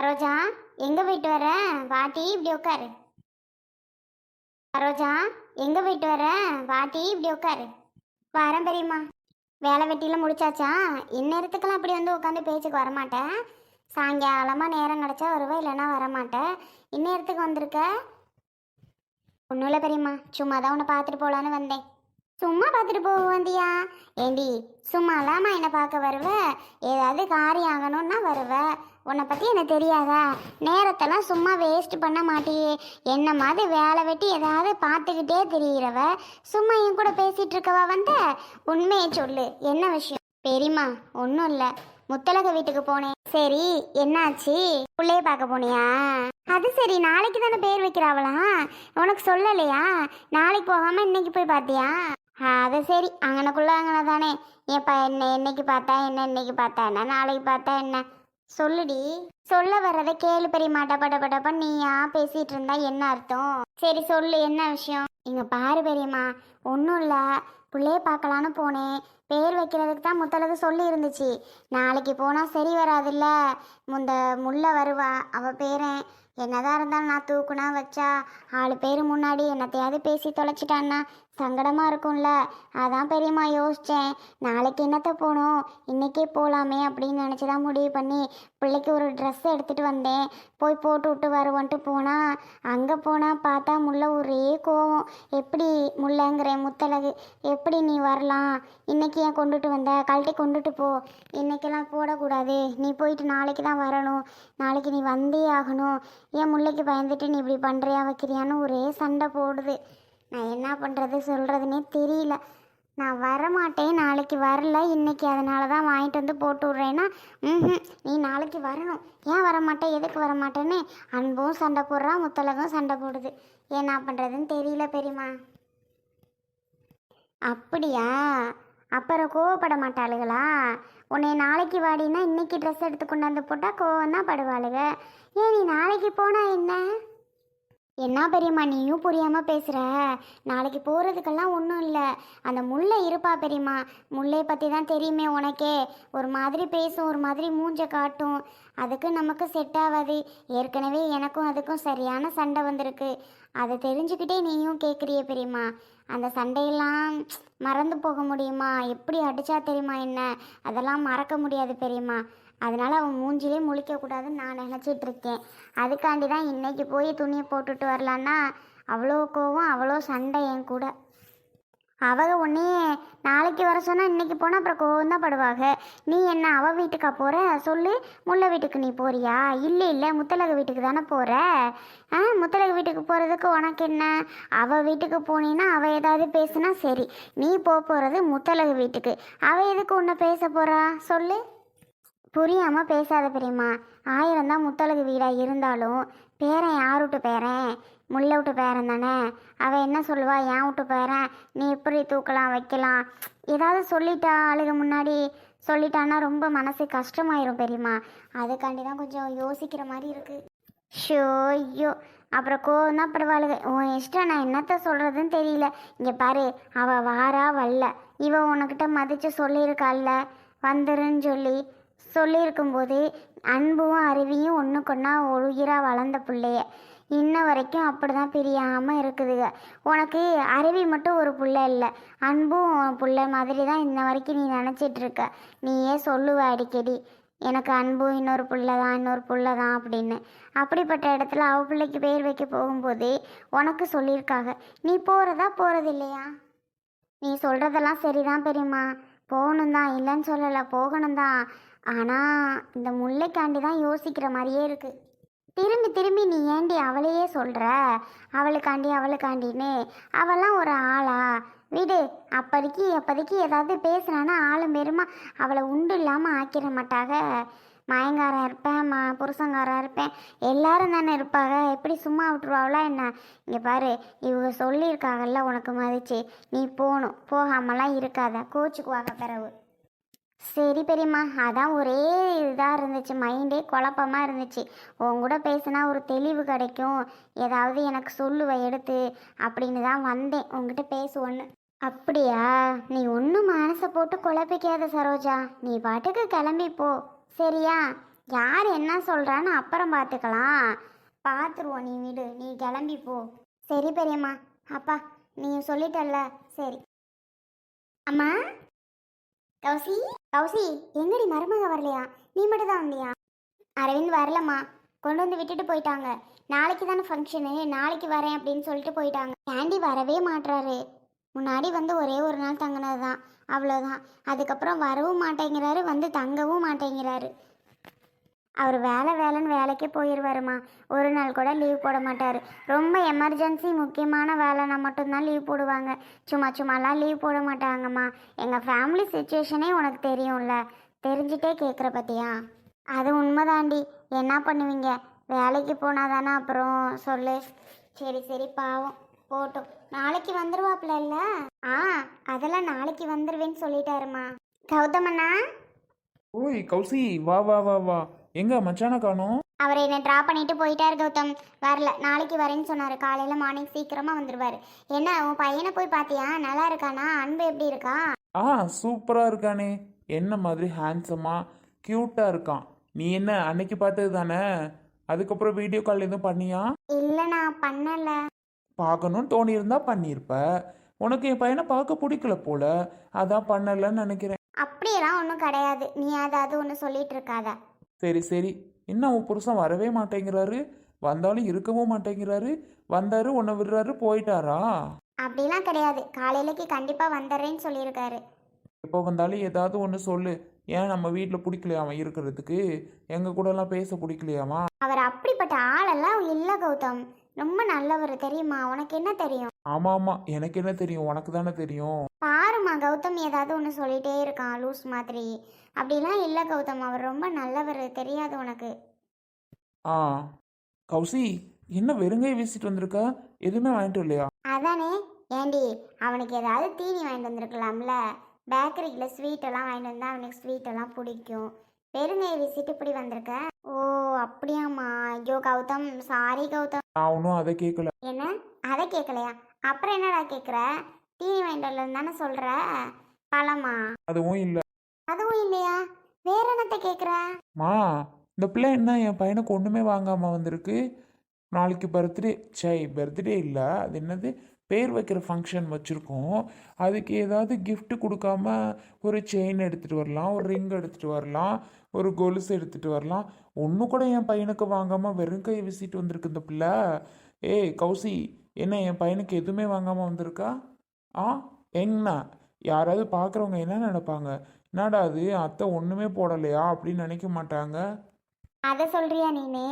சரோஜா எங்க போயிட்டு வர? வாட்டி இப்படி உட்காரு சரோஜா எங்க போயிட்டு வர? வாட்டி இப்படி உட்காரு வரேன் பெரியம்மா. வேலை வெட்டிலாம் முடிச்சாச்சா? இந்நேரத்துக்கெல்லாம் அப்படி வந்து உட்காந்து பேச்சுக்கு வரமாட்டேன் சாயங்காலமாக நேரம் கிடச்சா வருவேன் இல்லைன்னா வரமாட்டேன் இந்நேரத்துக்கு வந்திருக்க? ஒன்றும் இல்லை பெரியம்மா. சும்மா தான் உன்னை பார்த்துட்டு போகலான்னு வந்தேன். சும்மா பார்த்துட்டு போக வந்தியா? ஏண்டி சும்மா இல்லாமல் என்னை பார்க்க வருவ? ஏதாவது காரியம் ஆகணும்னா வருவ. உன்னை பற்றி எனக்கு தெரியாதா? நேரத்தெல்லாம் சும்மா வேஸ்ட் பண்ண மாட்டியே. என்ன மாதிரி வேலை வெட்டி ஏதாவது பார்த்துக்கிட்டே தெரிகிறவ சும்மா என் கூட பேசிகிட்டு இருக்கவா வந்த? உண்மையை சொல்லு. என்ன விஷயம்? பெரியம்மா ஒன்றும் இல்லை. முத்தலக வீட்டுக்கு போனேன். சரி என்னாச்சு? பிள்ளைய பார்க்க போனியா? அது சரி நாளைக்கு தானே பேர் வைக்கிறாவளா? உனக்கு சொல்லலையா? நாளைக்கு போகாமல் இன்னைக்கு போய் பார்த்தியா? அது சரி அங்கனக்குள்ள அங்கன தானே ஏப்பா என்ன என்னைக்கு பார்த்தா என்ன இன்னைக்கு பார்த்தா என்ன நாளைக்கு பார்த்தா என்ன? சொல்லுடி. சொல்ல வர்றதை கேளு பெரியம்மா டப்ப டப்ப நீயா பேசிட்டு இருந்தா என்ன அர்த்தம்? சரி சொல்லு என்ன விஷயம்? இங்க பாரு பெரியம்மா ஒன்றும் இல்லை. பிள்ளைய பார்க்கலான்னு போனேன். பேர் வைக்கிறதுக்கு தான் முத்தளவு சொல்லி இருந்துச்சு நாளைக்கு போனால் சரி வராதுல்ல. முந்த முல்லை வருவா அவள் பேரன். என்னதான் இருந்தாலும் நான் தூக்குனா வச்சா ஆளு பேர் முன்னாடி என்னத்தையாவது பேசி தொலைச்சிட்டான்னா சங்கடமா இருக்கும்ல. அதான் பெரியம்மா யோசிச்சேன். நாளைக்கு என்னத்த போகணும் இன்னைக்கே போகலாமே அப்படின்னு நினச்சி தான் முடிவு பண்ணி பிள்ளைக்கு ஒரு ட்ரெஸ் எடுத்துட்டு வந்தேன். போய் போட்டு விட்டு வருவோன்ட்டு போனா அங்கே போனால் பார்த்தா முல்லை ஒரே கோவம். எப்படி முல்லைங்கிறேன் முத்தலகு எப்படி நீ வரலாம்? இன்னைக்கு ஏன் கொண்டுட்டு வந்த? கழட்டி கொண்டுட்டு போ. இன்னைக்கெல்லாம் போடக்கூடாது. நீ போயிட்டு நாளைக்கு தான் வரணும். நாளைக்கு நீ வந்தே ஆகணும். ஏன் முல்லைக்கு பயந்துட்டு நீ இப்படி பண்ணுறியா வைக்கிறியான்னு ஒரே சண்டை போடுது. நான் என்ன பண்ணுறது சொல்கிறதுனே தெரியல. நான் வரமாட்டேன் நாளைக்கு வரல இன்னைக்கு அதனால தான் வாங்கிட்டு வந்து போட்டு விட்றேன்னா ம் நீ நாளைக்கு வரணும். ஏன் வரமாட்டேன் எதுக்கு வரமாட்டேன்னு? அன்பும் சண்டை போடுறான் முத்தலகம் சண்டை போடுது. என்ன பண்ணுறதுன்னு தெரியல பெரியம்மா. அப்படியா? அப்புறம் கோவப்பட மாட்டாளுகளா? உன்னை நாளைக்கு வாடினா இன்னைக்கு ட்ரெஸ் எடுத்து கொண்டாந்து போட்டால் கோவம் தான் படுவாளுக. ஏன் நீ நாளைக்கு போனால் என்ன? என்ன பெரியம்மா நீயும் புரியாமல் பேசுகிற நாளைக்கு போகிறதுக்கெல்லாம் ஒன்றும் இல்லை. அந்த முல்லை இருப்பா பெரியம்மா. முல்லை பற்றி தான் தெரியுமே உனக்கே. ஒரு மாதிரி பேசும் ஒரு மாதிரி மூஞ்ச காட்டும். அதுக்கு நமக்கு செட் ஆகாது. ஏற்கனவே எனக்கும் அதுக்கும் சரியான சண்டை வந்திருக்கு. அதை தெரிஞ்சுக்கிட்டே நீயும் கேட்குறிய பெரியம்மா. அந்த சண்டையெல்லாம் மறந்து போக முடியுமா? எப்படி அடித்தா தெரியுமா என்ன? அதெல்லாம் மறக்க முடியாது பெரியம்மா. அதனால் அவன் மூஞ்சிலே முழிக்கக்கூடாதுன்னு நான் நினச்சிட்டு இருக்கேன். அதுக்காண்டி தான் இன்றைக்கி போய் துணியை போட்டுட்டு வரலான்னா அவ்வளோ கோவம் அவ்வளோ சண்டை என் கூட. அவங்க உடனே நாளைக்கு வர சொன்னால் இன்னைக்கு போனால் அப்புறம் கோவம் தான் படுவாங்க. நீ என்ன அவள் வீட்டுக்கா போகிற சொல்லு. முல்லை வீட்டுக்கு நீ போறியா? இல்லை இல்லை. முத்தலக வீட்டுக்கு தானே போகிற ஆ முத்தலக வீட்டுக்கு போகிறதுக்கு உனக்கு என்ன? அவள் வீட்டுக்கு போனீன்னா அவள் ஏதாவது பேசுனா சரி. நீ போக போகிறது முத்தலக வீட்டுக்கு. அவள் எதுக்கு உன்னை பேச போகிறா சொல்லு. புரியாமல் பேசாத பெரியம்மா. ஆயிரம் தான் முத்தழகு வீடாக இருந்தாலும் பேரன் யார் விட்டு பேரன்? முல்லை விட்டு பேரன் தானே. அவள் என்ன சொல்லுவா? ஏன் விட்டு பேரன்? நீ எப்படி தூக்கலாம் வைக்கலாம்? ஏதாவது சொல்லிட்டா ஆளுக முன்னாடி. சொல்லிட்டான்னா ரொம்ப மனசு கஷ்டமாயிரும் பெரியம்மா. அதுக்காண்டி தான் கொஞ்சம் யோசிக்கிற மாதிரி இருக்கு. ஷோ ஐயோ. அப்புறம் கோவம் தான் பரவாயில்ல. உன் இஷ்டம் நான் என்னத்த சொல்கிறதுன்னு தெரியல. இங்கே பாரு அவள் வாரா வரல இவன் உனக்கிட்ட மதித்து சொல்லியிருக்காள்ல. வந்துருன்னு சொல்லி சொல்லியிருக்கும்போது அன்பும் அருவியும் ஒன்றுக்கொன்னா உயிராக வளர்ந்த பிள்ளைய. இன்ன வரைக்கும் அப்படி தான் பிரியாமல் இருக்குதுங்க உனக்கு அருவி மட்டும் ஒரு புள்ள இல்லை. அன்பும் பிள்ளை புள்ள மாதிரி தான் இன்ன வரைக்கும் நீ நினச்சிட்டு இருக்க நீயே சொல்லுவ அடிக்கடி. எனக்கு அன்பும் இன்னொரு புள்ள தான் இன்னொரு புள்ள தான் அப்படின்னு. அப்படிப்பட்ட இடத்துல அவ பிள்ளைக்கு பேர் வைக்க போகும்போது உனக்கு சொல்லியிருக்காங்க நீ போகிறதா போகிறது இல்லையா நீ சொல்கிறதெல்லாம் சரிதான் பெரியம்மா. போகணும் தான் இல்லைன்னு சொல்லலை. போகணும் தான் ஆனால் இந்த முல்லைக்காண்டி தான் யோசிக்கிற மாதிரியே இருக்குது திரும்பி திரும்பி நீ ஏண்டி அவளையே சொல்கிற அவளுக்காண்டி அவளுக்காண்டின்னு. அவெல்லாம் ஒரு ஆளா? விடு அப்போதைக்கு அப்போதைக்கு ஏதாவது பேசுனானா ஆளும் பெருமா அவளை உண்டு இல்லாமல் ஆக்கிட மாட்டாக. மயங்காரன் இருப்பேன் மா புருஷங்காரன் இருப்பேன். எல்லாரும் தானே இருப்பாங்க எப்படி சும்மா விட்டுருவாங்களா என்ன? இங்கே பாரு இவங்க சொல்லியிருக்காங்கல்ல உனக்கு மதிச்சு. நீ போகணும் போகாமலாம் இருக்காத. கோச்சுக்குவாங்க பிறகு சரி பெரியம்மா அதான் ஒரே இதாக இருந்துச்சு மைண்டே குழப்பமாக இருந்துச்சு. உன் கூட பேசினா ஒரு தெளிவு கிடைக்கும். ஏதாவது எனக்கு சொல்லுவ எடுத்து அப்படின்னு தான் வந்தேன். உங்ககிட்ட பேசுவோன்னு. அப்படியா? நீ ஒன்றும் மனசை போட்டு குழப்பிக்காத சரோஜா. நீ பாட்டுக்கு கிளம்பி போ. சரியா? யார் என்ன சொல்கிறான்னு அப்புறம் பார்த்துக்கலாம் பார்த்துருவோம் நீ விடு. நீ கிளம்பி போ. சரி பெரியம்மா. அப்பா நீ சொல்லிட்டல்ல. சரி. அம்மா? கௌசி? கௌசி எங்கடி மருமக வரலையா? நீ மட்டும் தான் வந்தியா? அரவிந்த் வரலம்மா. கொண்டு வந்து விட்டுட்டு போயிட்டாங்க. நாளைக்கு தானே ஃபங்க்ஷனு நாளைக்கு வரேன் அப்படின்னு சொல்லிட்டு போயிட்டாங்க. கேண்டி வரவே மாட்டுறாரு முன்னாடி வந்து ஒரே ஒரு நாள் தங்கினது தான் அவ்வளோதான் அதுக்கப்புறம் வரவும் மாட்டேங்கிறாரு வந்து தங்கவும் மாட்டேங்கிறாரு. அவர் வேலை வேலைன்னு வேலைக்கே போயிடுவாருமா ஒரு நாள் கூட லீவ் போட மாட்டார். ரொம்ப எமர்ஜென்சி முக்கியமான வேலைனா மட்டும்தான் லீவ் போடுவாங்க. சும்மா சும்மாலாம் லீவ் போட மாட்டாங்கம்மா. எங்கள் ஃபேமிலி சுச்சுவேஷனே உனக்கு தெரியும்ல. தெரிஞ்சிட்டே கேட்குற பற்றியா அது உண்மைதாண்டி. என்ன பண்ணுவீங்க? வேலைக்கு போனால் தானே அப்புறம் சொல்லு. சரி சரி பாவம். போட்டும். நாளைக்கு வந்துருவாப்ல இல்லை? ஆ அதெல்லாம் நாளைக்கு வந்துடுவேன்னு சொல்லிட்டாருமா. கௌதமண்ணா ஓய் கௌசி வா வா வா வா. எங்க மச்சான காணோம்? அவர் என்னை ட்ராப் பண்ணிட்டு போயிட்டாரு கௌதம். வரல. நாளைக்கு வரேன்னு சொன்னார். காலையில் மார்னிங் சீக்கிரமாக வந்துடுவார் என்ன உன் பையனை போய் பார்த்தியா நல்லா இருக்கானா? அன்பு எப்படி இருக்கா? ஆ சூப்பரா இருக்கானே. என்ன மாதிரி ஹேண்ட்ஸமா கியூட்டா இருக்கான். நீ என்ன அன்னைக்கு பார்த்தது தானே? அதுக்கப்புறம் வீடியோ கால் எதுவும் பண்ணியா? இல்லை நான் பண்ணலை. பார்க்கணும்னு தோணி இருந்தா பண்ணியிருப்ப. உனக்கு என் பையனை பார்க்க பிடிக்கல போல. அதான் பண்ணலன்னு நினைக்கிறேன். அப்படியெல்லாம் ஒன்றும் கிடையாது. நீ அதாவது ஒன்று சொல்லிட்டு இருக்காத. சரி சரி. என்ன உன் புருஷன் வரவே மாட்டேங்கிறாரு? வந்தாலும் இருக்கவும் மாட்டேங்கிறாரு. வந்தாரு உன்னை விடுறாரு போயிட்டாரா? அப்படிலாம் கிடையாது. காலையிலக்கு கண்டிப்பாக வந்துடுறேன்னு சொல்லியிருக்காரு. எப்போ வந்தாலும் ஏதாவது ஒன்று சொல்லு. ஏன் நம்ம வீட்டில் பிடிக்கலையாமா இருக்கிறதுக்கு? எங்கள் கூடலாம் பேச பிடிக்கலையாமா? அவர் அப்படிப்பட்ட ஆளெல்லாம் இல்லை கௌதம். ரொம்ப நல்லவர் தெரியுமா? உனக்கு என்ன தெரியும்? ஆமாம் ஆமாம் எனக்கு என்ன தெரியும்? உனக்கு தானே தெரியும். பாருமா கௌதம் ஏதாவது ஒன்று சொல்லிட்டே இருக்கான் லூஸ் மாதிரி. அப்படிலாம் இல்லை கௌதம் அவர் ரொம்ப நல்லவர் தெரியாது உனக்கு. ஆ. கௌசி என்ன வெறுங்கையை வீசிட்டு வந்திருக்க? எதுவுமே வாங்கிட்டு இல்லையா அதானே ஏண்டி அவனுக்கு ஏதாவது தீனி வாங்கிட்டு வந்திருக்கலாம்ல. பேக்கரியில் ஸ்வீட் எல்லாம் வாங்கிட்டு வந்தா அவனுக்கு ஸ்வீட் எல்லாம் பிடிக்கும். பெருங்கையை வீசிட்டு இப்படி வந்திருக்க. ஓ அப்படியாம்மா. ஐயோ கௌதம் சாரி கௌதம். நான் ஒன்றும் அதை கேட்கல என்ன? அதை கேட்கலையா அப்புறம் என்னடா கேட்குற தீனி வாங்கிட்டு தானே சொல்கிற பழமா? அதுவும் இல்லை. அதுவும் இல்லையா? வேற என்னத்த கேட்குற மா இந்த பிள்ளை என்ன? என் பையனுக்கு ஒன்றுமே வாங்காமல் வந்திருக்கு. நாளைக்கு பர்த்டே சை பர்த்டே இல்லை. அது என்னது? பேர் வைக்கிற ஃபங்க்ஷன் வச்சுருக்கோம். அதுக்கு ஏதாவது கிஃப்ட் கொடுக்காம ஒரு செயின் எடுத்துகிட்டு வரலாம் ஒரு ரிங் எடுத்துகிட்டு வரலாம் ஒரு கொலுசு எடுத்துகிட்டு வரலாம். ஒன்று கூட என் பையனுக்கு வாங்காமல் வெறும் கை வீசிட்டு வந்திருக்கு இந்த பிள்ளை. ஏய் கௌசி என்ன என் பையனுக்கு எதுவுமே வாங்காமல் வந்திருக்கா? ஆ என்ன? யாராவது பார்க்குறவங்க என்ன நினைப்பாங்க? என்னடா அது அத்தை ஒன்றுமே போடலையா? அப்படின்னு நினைக்க மாட்டாங்க. அதை சொல்றியா நீனு?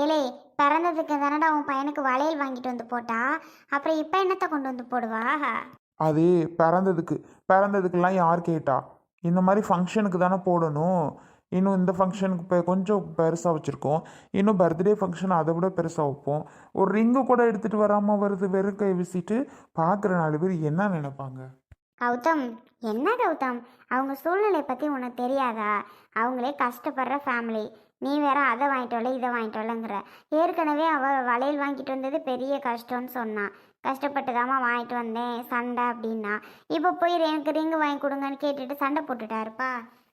ஏலே பிறந்ததுக்கு தானடா உன் பையனுக்கு வளையல் வாங்கிட்டு வந்து போட்டா? அப்புறம் இப்போ என்னத்தை கொண்டு வந்து போடுவா? அது பிறந்ததுக்கு பிறந்ததுக்கெல்லாம் யார் கேட்டா? இந்த மாதிரி ஃபங்க்ஷனுக்கு தானே போடணும். இன்னும் இந்த ஃபங்க்ஷனுக்கு இப்போ கொஞ்சம் பெருசாக வச்சுருக்கோம். இன்னும் பர்த்டே ஃபங்க்ஷன் அதை விட பெருசாக வைப்போம். ஒரு ரிங்கு கூட எடுத்துகிட்டு வராமல் வருது வெறும் கை வீசிட்டு பார்க்குற நாலு பேர் என்ன நினைப்பாங்க? கௌதம் என்ன கௌதம்? அவங்க சூழ்நிலை பற்றி உனக்கு தெரியாதா? அவங்களே கஷ்டப்படுற ஃபேமிலி நீ வேற அதை வாங்கிட்டு வரல இதை வாங்கிட்டு வரலங்கிற. ஏற்கனவே அவள் வளையல் வாங்கிட்டு வந்தது பெரிய கஷ்டம்னு சொன்னான் கஷ்டப்பட்டுதாம்மா வாங்கிட்டு வந்தேன் சண்டை அப்படின்னா. இப்போ போய் எனக்கு ரிங்கு வாங்கி கொடுங்கன்னு கேட்டுட்டு சண்டை போட்டுட்டாருப்பா.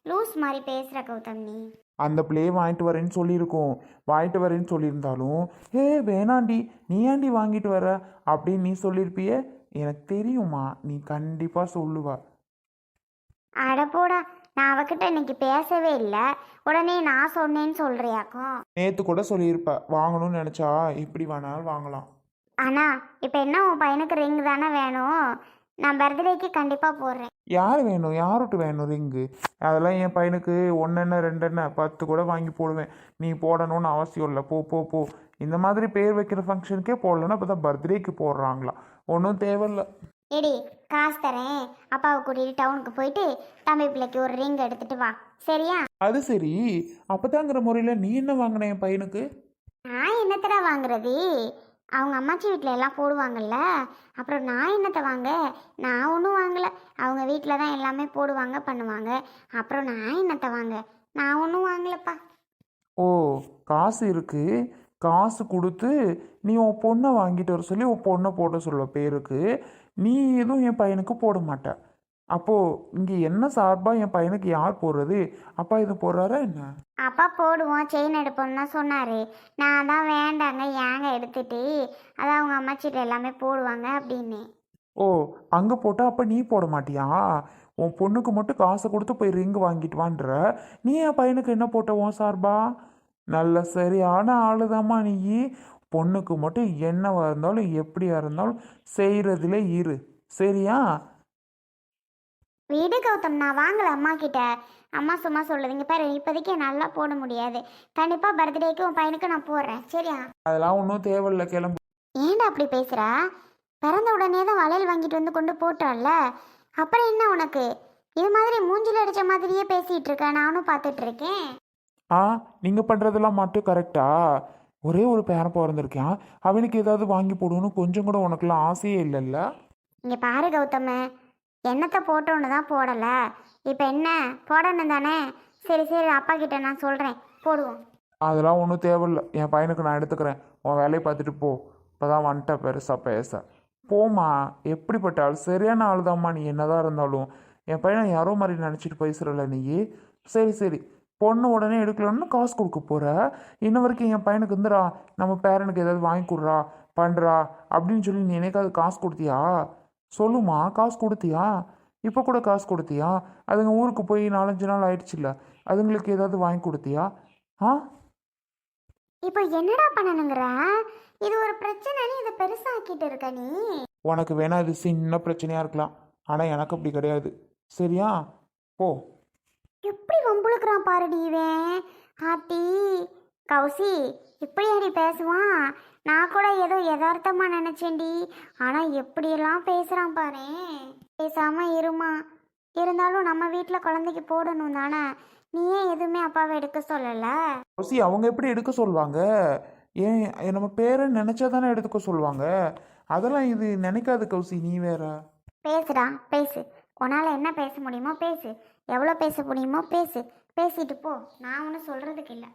லூஸ் மாதிரி பேசுகிற கௌதம் நீ. அந்த பிள்ளையை வாங்கிட்டு வரேன்னு சொல்லியிருக்கோம். வாங்கிட்டு வரேன்னு சொல்லியிருந்தாலும் ஏ வேணாண்டி நீ ஏன்டி வாங்கிட்டு வர? அப்படின்னு நீ சொல்லியிருப்பியே. எனக்கு தெரியுமா நீ கண்டிப்பாக சொல்லுவ. அட போடா நான் அவகிட்ட இன்னைக்கு பேசவே இல்லை. உடனே நான் சொன்னேன்னு சொல்றியாக்கும்? நேற்று கூட சொல்லியிருப்ப வாங்கணும்னு நினச்சா இப்படி வேணாலும் வாங்கலாம். அண்ணா இப்போ என்ன உன் பையனுக்கு ரிங் தானே வேணும்? நான் பர்த்டேக்கு கண்டிப்பாக போடுறேன். யார் வேணும்? யாருட்டு வேணும் ரிங்கு அதெல்லாம் என் பையனுக்கு ஒன்றெண்ண ரெண்டெண்ண பத்து கூட வாங்கி போடுவேன். நீ போடணும்னு அவசியம் இல்லை. போ போ போ. இந்த மாதிரி பேர் வைக்கிற ஃபங்க்ஷனுக்கே போடலன்னா இப்போ தான் பர்த்டேக்கு போடுறாங்களாம். ஒன்றும் தேவையில்ல. எடி காசு தரேன். அப்பாவை கூட்டிகிட்டு டவுனுக்கு போயிட்டு தம்பி பிள்ளைக்கு ஒரு ரிங் எடுத்துட்டு வா. சரியா? அது சரி. அப்போதாங்கிற முறையில் நீ என்ன வாங்கின என் பையனுக்கு? நான் என்னத்தடா வாங்குறது? அவங்க அம்மாச்சி வீட்டில் எல்லாம் போடுவாங்கல்ல. அப்புறம் நான் என்னத்தை வாங்க? நான் ஒன்றும் வாங்கலை. அவங்க வீட்டில் தான் எல்லாமே போடுவாங்க பண்ணுவாங்க. அப்புறம் நான் என்னத்தை வாங்க? நான் ஒன்றும் வாங்கலப்பா. ஓ காசு இருக்கு. காசு கொடுத்து நீ உன் பொண்ணை வாங்கிட்டு வர சொல்லி உன் பொண்ணை போட சொல்லுவ பேருக்கு. நீ எதுவும் என் பையனுக்கு போட மாட்ட. அப்போது இங்கே என்ன சார்பாக என் பையனுக்கு யார் போடுறது? அப்பா இது போடுறாரா என்ன? அப்பா போடுவோம் செயின் எடுப்போம்னு தான் சொன்னார். நான் தான் வேண்டாங்க ஏங்க எடுத்துட்டு அதான் அவங்க அம்மாச்சிட்ட எல்லாமே போடுவாங்க அப்படின்னு. ஓ அங்கே போட்டால் அப்போ நீ போட மாட்டியா? உன் பொண்ணுக்கு மட்டும் காசை கொடுத்து போய் ரிங் வாங்கிட்டு வான்ற. நீ என் பையனுக்கு என்ன போட்ட உன் சார்பா? நல்ல சரியான ஆளுதாம்மா நீ. பொண்ணுக்கு மட்டும் என்னவா இருந்தாலும் எப்படியா இருந்தாலும் செய்கிறதுல இரு. சரியா? வீடு கௌதம் நான் வாங்கல அம்மா கிட்ட. அம்மா சும்மா சொல்லுதுங்க. பாரு இப்போதைக்கு நல்லா போட முடியாது. கண்டிப்பாக பர்த்டேக்கு உன் பையனுக்கு நான் போடுறேன். சரியா? அதெல்லாம் ஒன்றும் தேவையில்ல கிளம்பு. ஏன்டா அப்படி பேசுற? பிறந்த உடனே தான் வளையல் வாங்கிட்டு வந்து கொண்டு போட்டோம்ல அப்புறம் என்ன உனக்கு? இது மாதிரி மூஞ்சில அடிச்ச மாதிரியே பேசிட்டு இருக்க. நானும் பார்த்துட்டு இருக்கேன். ஆ நீங்கள் பண்ணுறதெல்லாம் மட்டும் கரெக்டா ஒரே ஒரு பேரன் பிறந்திருக்கான் அவனுக்கு ஏதாவது வாங்கி போடணும்னு கொஞ்சம் கூட உனக்குலாம் ஆசையே இல்லைல்ல? இங்க பாரு கௌதம் எண்ணத்தை போட்டோன்னு தான் போடல. இப்போ என்ன? போடணும் தானே? சரி சரி அப்பா கிட்ட நான் சொல்றேன். போடுவோம். அதெல்லாம் ஒன்றும் தேவையில்ல. என் பையனுக்கு நான் எடுத்துக்கிறேன். உன் வேலையை பார்த்துட்டு போ. இப்போ தான் வந்துட்ட பெருசாக பேச. போம்மா எப்படிப்பட்ட ஆள் சரியான ஆள் தான்மா நீ என்னதான் இருந்தாலும். என் பையனை யாரோ மாதிரி நினச்சிட்டு பேசுகிறல நீ? சரி சரி. பொண்ணு உடனே எடுக்கலன்னு காசு கொடுக்க போகிற இன்ன வரைக்கும் என் பையனுக்கு இருந்துடா நம்ம பேரனுக்கு ஏதாவது வாங்கி கொடுறா பண்ணுறா அப்படின்னு சொல்லி நீ எனக்காவது காசு கொடுத்தியா? சொல்லுமா காசு கொடுத்தியா? இப்போ கூட காசு கொடுத்தியா? அதுங்க ஊருக்கு போய் நாலஞ்சு நாள் ஆயிடுச்சுல்ல அதுங்களுக்கு ஏதாவது வாங்கி கொடுத்தியா? ஆ? இப்போ என்னடா பண்ணணுங்கிற? இது ஒரு பிரச்சனைன்னு இதை பெருசாக்கிட்டு இருக்க நீ. உனக்கு வேணா இது சின்ன பிரச்சனையாக இருக்கலாம். ஆனால் எனக்கு அப்படி கிடையாது. சரியா? போ. எப்படி வம்புழுக்கிறான் பாருடி இவன்? ஆத்தி கௌசி இப்படி அடி பேசுவான்? நான் கூட ஏதோ யதார்த்தமா நினைச்சேன்டி. ஆனா எப்படியெல்லாம் பேசுறான் பாரு. பேசாம இருமா. இருந்தாலும் நம்ம வீட்டில் குழந்தைக்கு போடணும் தானே. நீ ஏன் எதுவுமே அப்பாவை எடுக்க சொல்லல? கௌசி அவங்க எப்படி எடுக்க சொல்லுவாங்க ஏன் நம்ம பேரை நினச்சா தானே எடுத்துக்க சொல்லுவாங்க அதெல்லாம் இது நினைக்காது கௌசி நீ வேற. பேசுடா பேசு. உன்னால் என்ன பேச முடியுமோ பேசு. எவ்வளோ பேச முடியுமோ பேசு. பேசிட்டு போ. நான் ஒன்றும் சொல்கிறதுக்கு இல்லை.